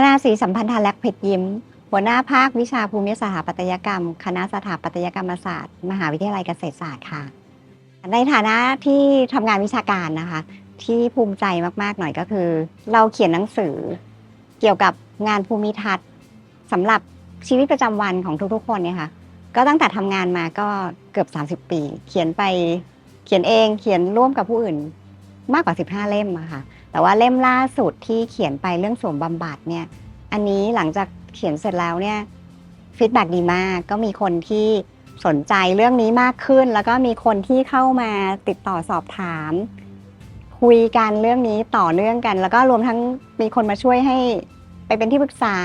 ธนาศรีสัมพันธาแลกเพชรยิ้ม หัวหน้าภาควิชาภูมิสถาปัตยกรรม คณะสถาปัตยกรรมศาสตร์ มหาวิทยาลัยเกษตรศาสตร์ค่ะ ในฐานะที่ทำงานวิชาการนะคะ ที่ภูมิใจมากๆหน่อยก็คือ เราเขียนหนังสือ เกี่ยวกับงานภูมิทัศน์สำหรับชีวิตประจำวันของทุกๆ คนเนี่ยค่ะก็ตั้งแต่ทำงานมาก็เกือบ 30 ปี เขียนไปเขียนเองเขียนร่วมกับผู้อื่นมากกว่า 15 เล่มอะค่ะ แต่ว่าเล่มล่าสุดที่เขียนไปเรื่องสวมบำบัดเนี่ย อันนี้หลังจากเขียนเสร็จแล้วเนี่ยฟีดแบ็ดีมากก็มีคนที่สนใจเรื่องนี้มากขึ้น แล้วก็มีคนที่เข้ามาติดต่อสอบถาม คุยกันเรื่องนี้ต่อเนื่องกัน แล้วก็รวมทั้งมีคนมาช่วยให้ไปเป็นที่ปรึกษา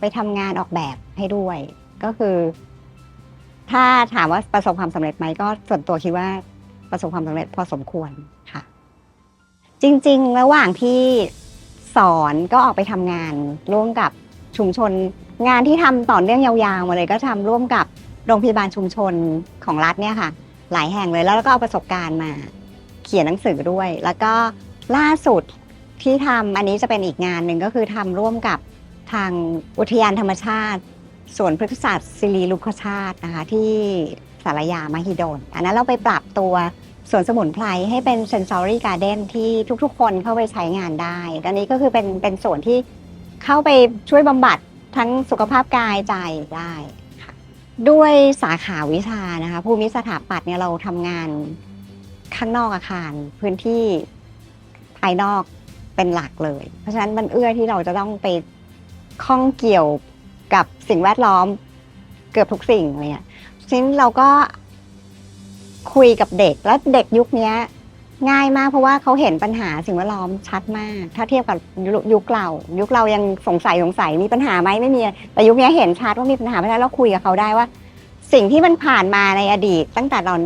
ไปทำงานออกแบบให้ด้วย ก็คือ ถ้าถามว่าประสบความสำเร็จไหมก็ส่วนตัวคิดว่าประสบความสำเร็จพอสมควรค่ะ จริงๆ ระหว่างที่สอนก็ออกไปทำงาน ร่วมกับชุมชน งานที่ทำต่อเนื่องยาวๆมาเลยก็ทำร่วมกับโรงพยาบาลชุมชนของรัฐเนี่ยค่ะ หลายแห่งเลยแล้วก็เอาประสบการณ์มา เขียนหนังสือด้วย แล้วก็ล่าสุดที่ทำอันนี้จะเป็นอีกงานหนึ่งก็คือทำร่วมกับทางอุทยานธรรมชาติสวนพฤกษศาสตร์ศิริลุคชาตินะคะที่สารยามหิดลอันนั้นเราไปปรับตัว สวนสมุนไพรให้เป็น sensory garden ที่ทุกๆ คนเข้าไปใช้งานได้อันนี้ก็คือเป็นเป็นส่วนที่เข้าไปช่วยบำบัดทั้งสุขภาพกายใจได้ค่ะด้วยสาขาวิชานะคะภูมิสถาปัตย์เนี่ยเราทำงานข้างนอกอาคารพื้นที่ภายนอกเป็นหลักเลย เพราะฉะนั้นมันเอื้อที่เราจะต้องไปข้องเกี่ยวกับสิ่งแวดล้อมเกือบทุกสิ่งเลยเนี่ยฉะนั้นเราก็ คุยกับเด็กแล้วเด็กยุคนี้ง่ายมากเพราะว่าเขาเห็นปัญหาสิ่งแวดล้อมชัดมาก ถ้าเทียบกับยุคเรายุคเรายังสงสัยสงสัยมีปัญหาไหมไม่มีแต่ยุคนี้เห็นชัดว่ามีปัญหาเพราะฉะนั้นเราคุยกับเขาได้ว่า สิ่งที่มันผ่านมาในอดีต ตั้งแต่ตอน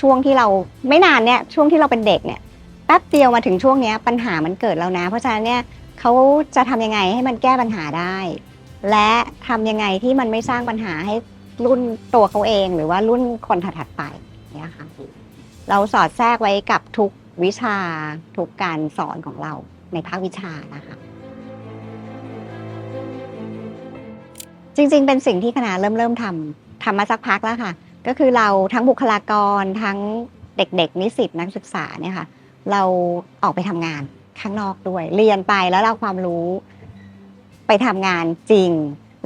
ช่วงที่เราไม่นานเนี่ยช่วงที่เราเป็นเด็กเนี่ยแป๊บเดียวมาถึงช่วงนี้ปัญหามันเกิดแล้วนะ เพราะฉะนั้นเนี่ยเขาจะทำยังไงให้มันแก้ปัญหาได้ และทำยังไงที่มันไม่สร้างปัญหาให้รุ่นตัวเขาเอง หรือว่ารุ่นคนถัดๆไป เนี่ยค่ะ เราสอดแทรกไว้กับทุกวิชาทุกการสอนของเราในภาควิชานะคะ จริงๆ เป็นสิ่งที่คณะเริ่มเริ่มทำทำมาสักพักแล้วค่ะ ก็คือเราทั้งบุคลากรทั้งเด็กๆ นิสิตนักศึกษาเนี่ยค่ะ เราออกไปทำงานข้างนอกด้วย เรียนไปแล้วเราความรู้ไปทำงานจริง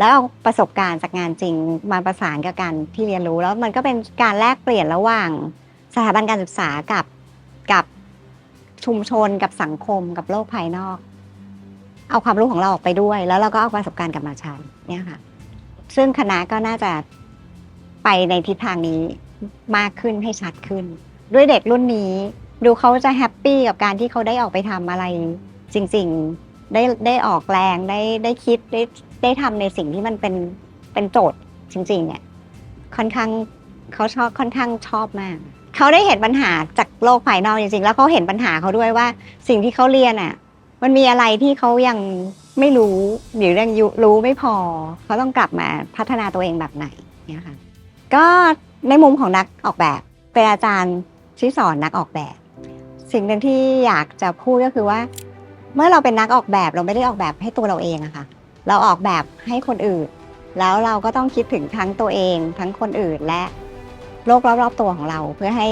แล้วเอาประสบการณ์จากงานจริงมาประสานกับการที่เรียนรู้ แล้วมันก็เป็นการแลกเปลี่ยนระหว่างสถาบันการศึกษากับกับชุมชนกับสังคมกับโลกภายนอก เอาความรู้ของเราออกไปด้วย แล้วเราก็เอาประสบการณ์กลับมาใช้เนี่ยค่ะ ซึ่งคณะก็น่าจะไปในทิศทางนี้มากขึ้นให้ชัดขึ้น ด้วยเด็กรุ่นนี้ดูเขาจะแฮปปี้กับการที่เขาได้ออกไปทำอะไรจริง ๆ ได้ได้ออกแรงได้ได้คิดได้ ได้ทำในสิ่งที่มันเป็นเป็นโจทย์จริง ๆ เนี่ย ค่อนข้างเขาชอบค่อนข้างชอบมาก เขาได้เห็นปัญหาจากโลกภายนอกจริงๆ แล้วเขาเห็นปัญหาเขาด้วยว่าสิ่งที่เขาเรียนอะ มันมีอะไรที่เขายังไม่รู้หรือยังยุรู้ไม่พอเขาต้องกลับมาพัฒนาตัวเองแบบไหนเนี่ยค่ะก็ในมุมของนักออกแบบเป็นอาจารย์ที่สอนนักออกแบบ สิ่งหนึ่งที่อยากจะพูดก็คือว่า เมื่อเราเป็นนักออกแบบเราไม่ได้ออกแบบให้ตัวเราเองอะค่ะ เราออกแบบให้คนอื่น แล้วเราก็ต้องคิดถึงทั้งตัวเอง ทั้งคนอื่นและโลกรอบๆตัวของเรา เพื่อให้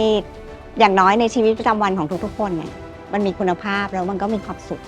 อย่างน้อยในชีวิตประจำวันของทุกๆ คนเนี่ยมันมีคุณภาพแล้วมันก็มีความสุข